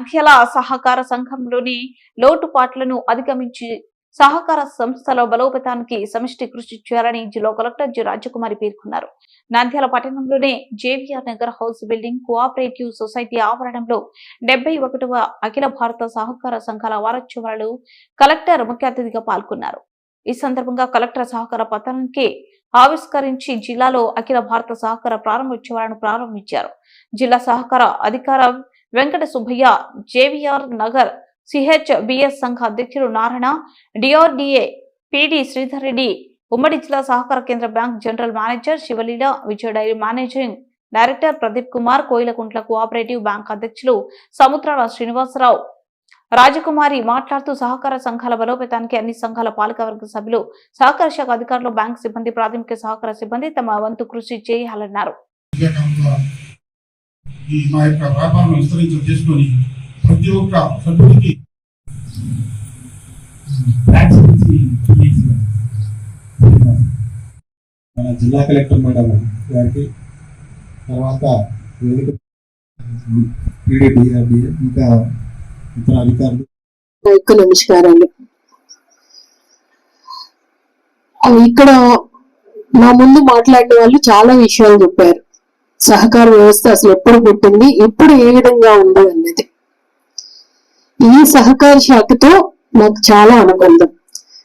సంఖ్యల సహకార సంఘంలోని లోటుపాట్లను అధిగమించి సహకార సంస్థల బలోపేతానికి సమిష్టి కృషి చేయాలని జిల్లా కలెక్టర్ జి. రాజకుమారి పేర్కొన్నారు. Nandyal పట్టణంలోనే JVR Nagar house building cooperative society ఆవరణంలో డెబ్బై ఒకటవ అఖిల భారత సహకార సంఘాల వారోత్సవాలు కలెక్టర్ ముఖ్య అతిథిగా పాల్గొన్నారు. ఈ సందర్భంగా కలెక్టర్ సహకార పతనానికి ఆవిష్కరించి జిల్లాలో అఖిల భారత సహకార ప్రారంభోత్సవాలను ప్రారంభించారు. జిల్లా సహకార అధికార Venkata Subbaiah JVR Nagar CH BS సంఘ అధ్యక్షులు నారాయణ డిఆర్డిఏ పిడి శ్రీధర్ రెడ్డి ఉమ్మడి జిల్లా సహకార కేంద్ర bank general manager Sivaleela Vijaya dairy managing director Pradeep Kumar Koilakuntla cooperative bank అధ్యక్షులు సముద్రాల శ్రీనివాసరావు. రాజకుమారి మాట్లాడుతూ సహకార సంఘాల బలోపేతానికి అన్ని సంఘాల పాలకవర్గ సభ్యులు సహకార శాఖ అధికారులు బ్యాంక్ సిబ్బంది ప్రాథమిక సహకార సిబ్బంది తమ వంతు కృషి చేయాలన్నారు. ఈ మా యొక్క వ్యాపారం విస్తరించడం చేసుకొని ప్రతి ఒక్క సభ్యుడికి మన జిల్లా కలెక్టర్ మేడం గారికి తర్వాత వేదిక పీడీడీఆర్డీఏ ఇంకా ఇతర అధికారులు. నమస్కారాలు ఇక్కడ నా ముందు మాట్లాడిన వాళ్ళు చాలా విషయాలు చెప్పారు. సహకార వ్యవస్థ అసలు ఎప్పుడు పుట్టింది ఇప్పుడు ఏ విధంగా ఉంది అన్నది. ఈ సహకార శాఖతో నాకు చాలా అనుబంధం.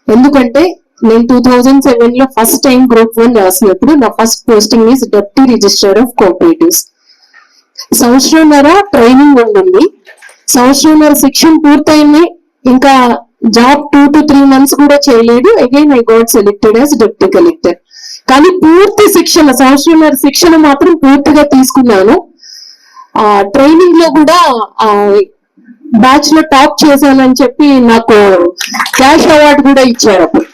ఎందుకంటే నేను టూ థౌజండ్ సెవెన్లో ఫస్ట్ టైం గ్రూప్ వన్ రాసినప్పుడు నా first posting is deputy register of cooperatives. సంవత్సరంన్నర ట్రైనింగ్ ఉండింది. సంవత్సరంన్నర శిక్షణ పూర్తయింది. ఇంకా job two to three months కూడా చేయలేదు. Again I got selected as deputy collector కానీ పూర్తి శిక్షణ సంవత్సరంన్నర శిక్షణ మాత్రం పూర్తిగా తీసుకున్నాను. ఆ ట్రైనింగ్లో కూడా ఆ బ్యాచ్లో టాప్ చేశానని చెప్పి నాకు క్యాష్ అవార్డు కూడా ఇచ్చారు అప్పుడు.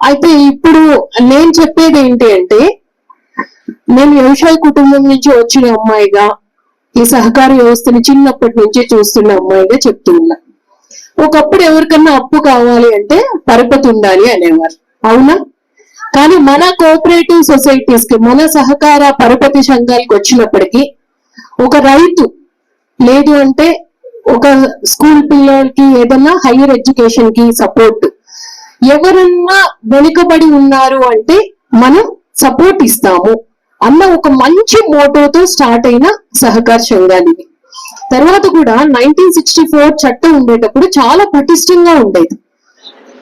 అయితే ఇప్పుడు నేను చెప్పేది ఏంటి అంటే నేను వ్యవసాయ కుటుంబం నుంచి వచ్చిన అమ్మాయిగా ఈ సహకార వ్యవస్థని చిన్నప్పటి నుంచి చూస్తున్న అమ్మాయిగా చెప్తున్నా ఒకప్పుడు ఎవరికన్నా అప్పు కావాలి అంటే పరపతి ఉండాలి అనేవారు. అవునా? కానీ మన కోఆపరేటివ్ సొసైటీస్కి మన సహకార పరపతి సంఘాలకు వచ్చినప్పటికీ ఒక రైతు లేదు అంటే ఒక స్కూల్ పిల్లలకి ఏదన్నా హైయర్ ఎడ్యుకేషన్కి సపోర్ట్ ఎవరన్నా వెనుకబడి ఉన్నారు అంటే మనం సపోర్ట్ ఇస్తాము అన్న ఒక మంచి మోటోతో స్టార్ట్ అయిన సహకార సంఘాలు తర్వాత కూడా నైన్టీన్ సిక్స్టీ ఫోర్ చట్టం ఉండేటప్పుడు చాలా పటిష్టంగా ఉండేది.